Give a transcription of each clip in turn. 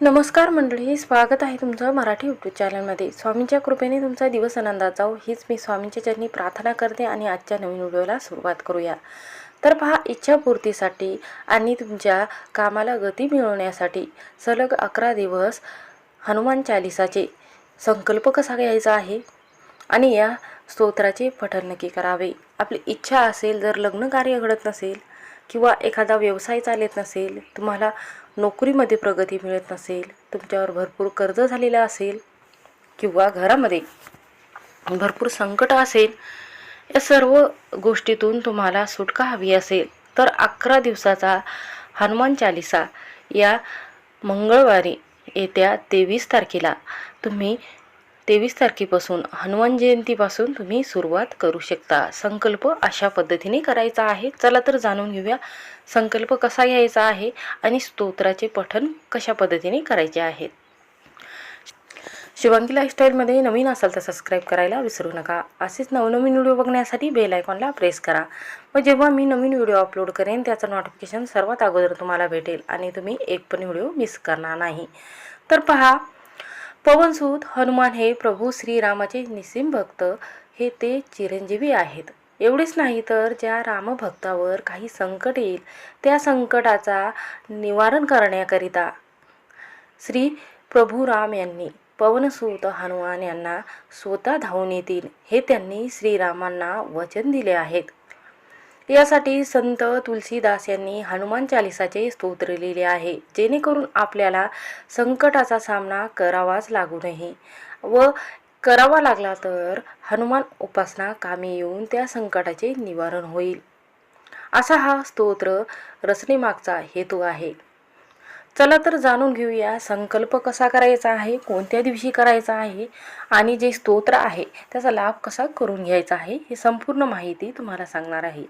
नमस्कार मंडळी स्वागत आहे तुमचं मराठी यूट्यूब चॅनलमध्ये स्वामींच्या कृपेने तुमचा दिवस आनंदात जाऊ हीच मी स्वामींच्या चरणी प्रार्थना करते आणि आजच्या नवीन व्हिडिओला सुरुवात करूया. तर पहा इच्छापूर्तीसाठी आणि तुमच्या कामाला गती मिळवण्यासाठी सलग अकरा दिवस हनुमान चालिसाचे संकल्प कसा घ्यायचा आहे? आणि या स्तोत्राचे पठण नक्की करावे. आपली इच्छा असेल जर लग्न कार्य घडत नसेल किंवा एखादा व्यवसाय चालत नसेल तुम्हाला नोकरीमध्ये प्रगती मिळत नसेल तुमच्यावर भरपूर कर्ज झालेलं असेल किंवा घरामध्ये भरपूर संकट असेल या सर्व गोष्टीतून तुम्हाला सुटका हवी असेल तर अकरा दिवसाचा हनुमान चालिसा या मंगळवारी येत्या तेवीस तारखेला तुम्ही तेवीस तारखेपासून हनुमान जयंतीपासून तुम्ही सुरुवात करू शकता. संकल्प अशा पद्धतीने करायचा आहे. चला तर जाणून घेऊया संकल्प कसा घ्यायचा आहे आणि स्तोत्राचे पठण कशा पद्धतीने करायचे आहेत शिवांगी लाईफस्टाईलमध्ये नवीन असाल तर सबस्क्राईब करायला विसरू नका. असेच नवनवीन व्हिडिओ बघण्यासाठी बेल आयकॉनला प्रेस करा. व जेव्हा मी नवीन व्हिडिओ अपलोड करेन त्याचं नोटिफिकेशन सर्वात अगोदर तुम्हाला भेटेल आणि तुम्ही एक पण व्हिडिओ मिस करणार नाही. तर पहा पवनसूत हनुमान हे प्रभू श्रीरामाचे निसीम भक्त. हे ते चिरंजीवी आहेत. एवढेच नाही तर ज्या रामभक्तावर काही संकट येईल त्या संकटाचा निवारण करण्याकरिता श्री प्रभू राम यांनी पवनसूत हनुमान यांना स्वतः धावून येतील हे त्यांनी श्रीरामांना वचन दिले आहेत. यासाठी संत तुलसीदास यांनी हनुमान चालिसाचे स्तोत्र लिहिले आहे. जेणेकरून आपल्याला संकटाचा सामना करावाच लागू नये. व करावा लागला तर हनुमान उपासना कामी येऊन त्या संकटाचे निवारण होईल. असा हा स्तोत्र रचनेमागचा हेतू आहे. चला तर जाणून घेऊया संकल्प कसा करायचा आहे कोणत्या दिवशी करायचा आहे आणि जे स्तोत्र आहे त्याचा लाभ कसा करून घ्यायचा आहे ही संपूर्ण माहिती तुम्हाला सांगणार आहे.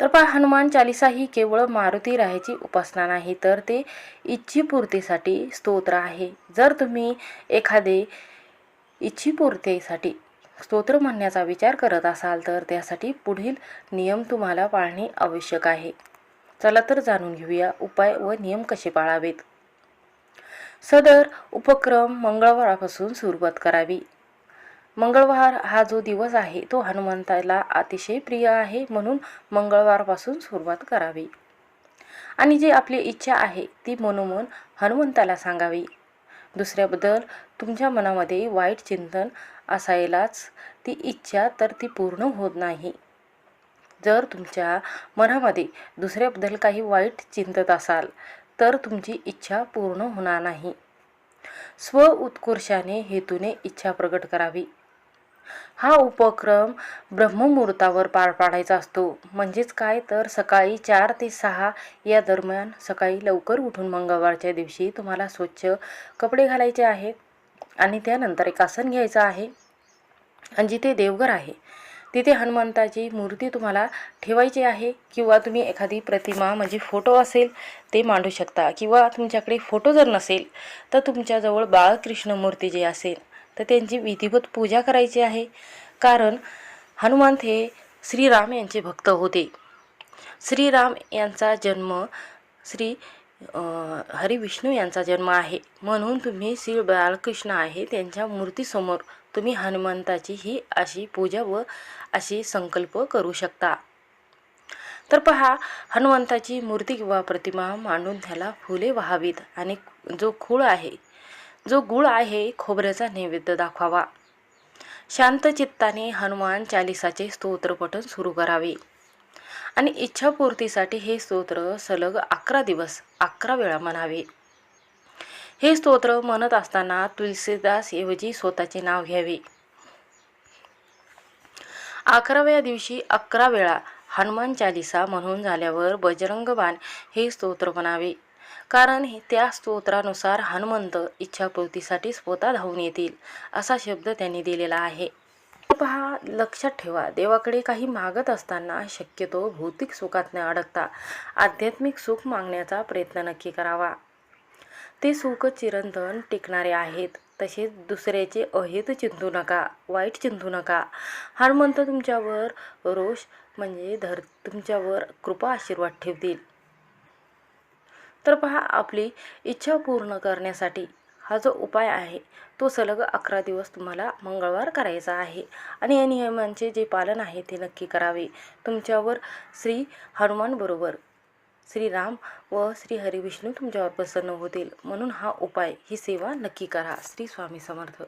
तर पहा हनुमान चालिसा ही केवळ मारुती राहायची उपासना नाही तर ते इच्छीपूर्तीसाठी स्तोत्र आहे. जर तुम्ही एखादे इच्छीपूर्तीसाठी स्तोत्र म्हणण्याचा विचार करत असाल तर त्यासाठी पुढील नियम तुम्हाला पाळणे आवश्यक आहे. चला तर जाणून घेऊया उपाय व नियम कसे पाळावेत. सदर उपक्रम मंगळवारापासून सुरुवात करावी. मंगळवार हा जो दिवस आहे तो हनुमंताला अतिशय प्रिय आहे म्हणून मंगळवारपासून सुरुवात करावी. आणि जी आपली इच्छा आहे ती मनोमन हनुमंताला सांगावी. दुसऱ्याबद्दल तुमच्या मनामध्ये वाईट चिंतन असायलाच ती इच्छा तर ती पूर्ण होत नाही. जर तुमच्या मनामध्ये दुसऱ्याबद्दल काही वाईट चिंतत असाल तर तुमची इच्छा पूर्ण होणार नाही. स्व उत्कर्षाने हेतूने इच्छा प्रकट करावी. हा उपक्रम ब्रह्ममुहूर्तावर पार पाडायचा असतो. म्हणजेच काय? तर सकाळी चार ते सहा या दरम्यान सकाळी लवकर उठून मंगळवारच्या दिवशी तुम्हाला स्वच्छ कपडे घालायचे आहेत आणि त्यानंतर एक आसन घ्यायचं आहे. आणि जिथे देवघर आहे तिथे हनुमंताची मूर्ती तुम्हाला ठेवायची आहे किंवा तुम्ही एखादी प्रतिमा म्हणजे फोटो असेल ते मांडू शकता किंवा तुमच्याकडे फोटो जर नसेल तर तुमच्याजवळ बाळकृष्ण मूर्ती जी असेल तर त्यांची विधिवत पूजा करायची आहे. कारण हनुमंत हे श्रीराम यांचे भक्त होते. श्रीराम यांचा जन्म श्री हरिविष्णू यांचा जन्म आहे. म्हणून तुम्ही श्री बालकृष्ण आहे त्यांच्या मूर्तीसमोर तुम्ही हनुमंताची ही अशी पूजा व अशी संकल्प करू शकता. तर पहा हनुमंताची मूर्ती किंवा प्रतिमा मांडून त्याला फुले व्हावीत आणि जो खूळ आहे जो गुळ आहे खोबऱ्याचा नैवेद्य दाखवावा. शांत चित्ताने हनुमान चालिसाचे स्तोत्रपठन सुरू करावे. आणि इच्छापूर्तीसाठी हे स्तोत्र सलग अकरा दिवस अकरा वेळा म्हणावे. हे स्तोत्र म्हणत असताना तुलसीदास ऐवजी स्वतःचे नाव घ्यावे. अकराव्या दिवशी अकरा वेळा हनुमान चालिसा म्हणून झाल्यावर बजरंगबाण हे स्तोत्र म्हणावे. कारण त्या स्तोत्रानुसार हनुमंत इच्छापूर्तीसाठी स्वतः धावून येतील असा शब्द त्यांनी दिलेला आहे. पहा लक्षात ठेवा देवाकडे काही मागत असताना शक्यतो भौतिक सुखात न अडकता आध्यात्मिक सुख मागण्याचा प्रयत्न नक्की करावा. ते सुख चिरंतन टिकणारे आहेत तसेच दुसऱ्याचे अहित चिंतू नका वाईट चिंतू नका. हनुमंत तुमच्यावर रोष म्हणजे धर तुमच्यावर कृपा आशीर्वाद ठेवतील. तर पहा आपली इच्छा पूर्ण करण्यासाठी हा जो उपाय आहे तो सलग अकरा दिवस तुम्हाला मंगळवार करायचा आहे. आणि या नियमांचे जे पालन आहे ते नक्की करावे. तुमच्यावर श्री हनुमान बरोबर श्रीराम व श्री हरिविष्णू तुमच्यावर प्रसन्न होतील. म्हणून हा उपाय ही सेवा नक्की करा. श्री स्वामी समर्थ.